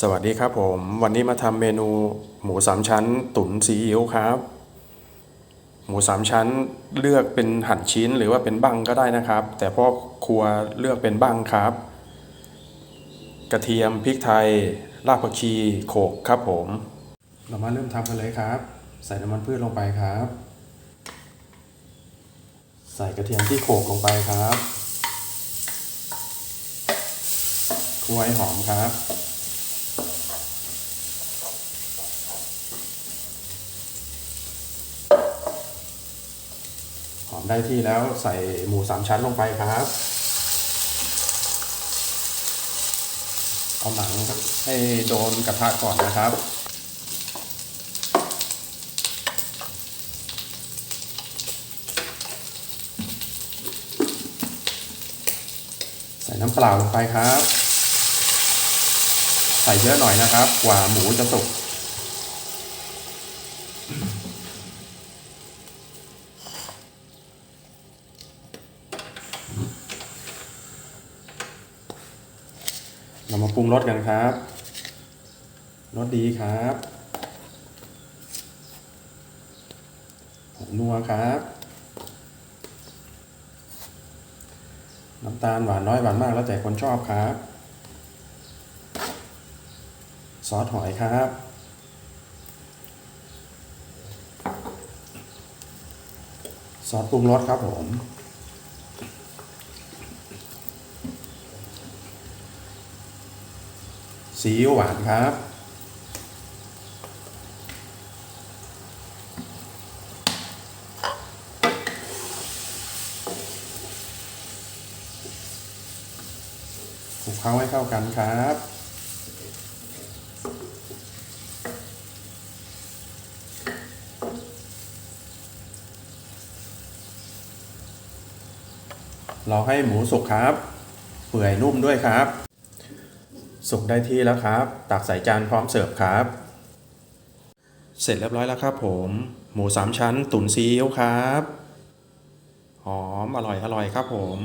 สวัสดีครับผม วันนี้มาทำเมนูหมูสามชั้น ตุ๋นซีอิ๊วครับ หมูสามชั้นเลือกเป็นหั่นชิ้นหรือว่าเป็นบั้งก็ได้นะครับ แต่พ่อครัวเลือกเป็นบั้งครับ กระเทียมพริกไทย รากผักชีโขกครับผม เรามาเริ่มทำกันเลยครับ ใส่น้ำมันพืชลงไปครับ ใส่กระเทียมที่โขกลงไปครับคั่วให้หอมครับ มได้ที่แล้วใส่หมูสามชั้นลงไปครับ เอาหนังให้โดนกระทะก่อนนะครับใส่น้ำเปล่าลงไปครับ ใส่เยอะหน่อยนะครับ กว่าหมูจะสุก เรามาปรุงรสกันครับรสดีครับผงนัวครับ น้ำตาลหวานน้อยหวานมากแล้วแต่คนชอบครับ ซอสหอยครับซอสปรุงรสครับผม ซีอิ๊วหวานครับ คลุกเคล้าให้เข้ากันครับรอให้หมูสุกครับ เปื่อยนุ่มด้วยครับ สุกได้ที่แล้วครับ ตักใส่จานพร้อมเสิร์ฟครับ เสร็จเรียบร้อยแล้วครับผม หมูสามชั้นตุ๋นซีอิ๊วครับ หอมอร่อยอร่อยครับผม